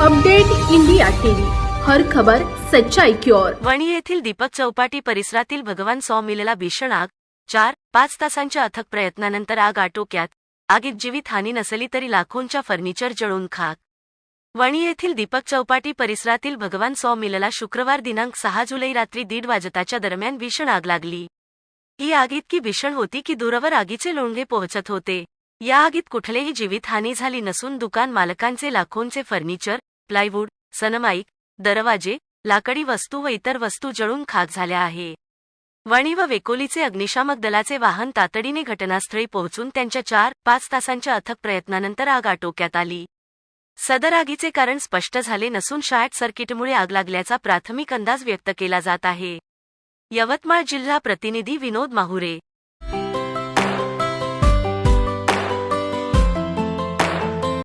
Update India TV. हर खबर सच्चाई की ओर. वणी येथील दीपक चौपाटी परिसरातील भगवान सॉ मिलला भीषण आग. चार पाच तासांच्या अथक प्रयत्नानंतर आग आटोक्यात. आगीत जीवित हानी नसली तरी लाखोंच्या फर्निचर जळून खाक. वणी येथील दीपक चौपाटी परिसरातील भगवान सॉ मिलला शुक्रवार दिनांक सहा जुलै रात्री दीड वाजताच्या दरम्यान भीषण आग लागली. ही आग इतकी भीषण होती की दूरवर आगीचे लोंढे पोहोचत होते. या आगीत कुठलेही जीवितहानी झाली नसून दुकान मालकांचे लाखोंचे फर्निचर प्लायवूड सनमाईक दरवाजे लाकडी वस्तू व इतर वस्तू जळून खाक झाल्या आहे. वणी व वेकोलीचे अग्निशामक दलाचे वाहन तातडीने घटनास्थळी पोहोचून त्यांच्या चार पाच तासांच्या अथक प्रयत्नानंतर आग आटोक्यात आली. सदर आगीचे कारण स्पष्ट झाले नसून शॉर्ट सर्किटमुळे आग लागल्याचा प्राथमिक अंदाज व्यक्त केला जात आहे. यवतमाळ जिल्हा प्रतिनिधी विनोद माहुरे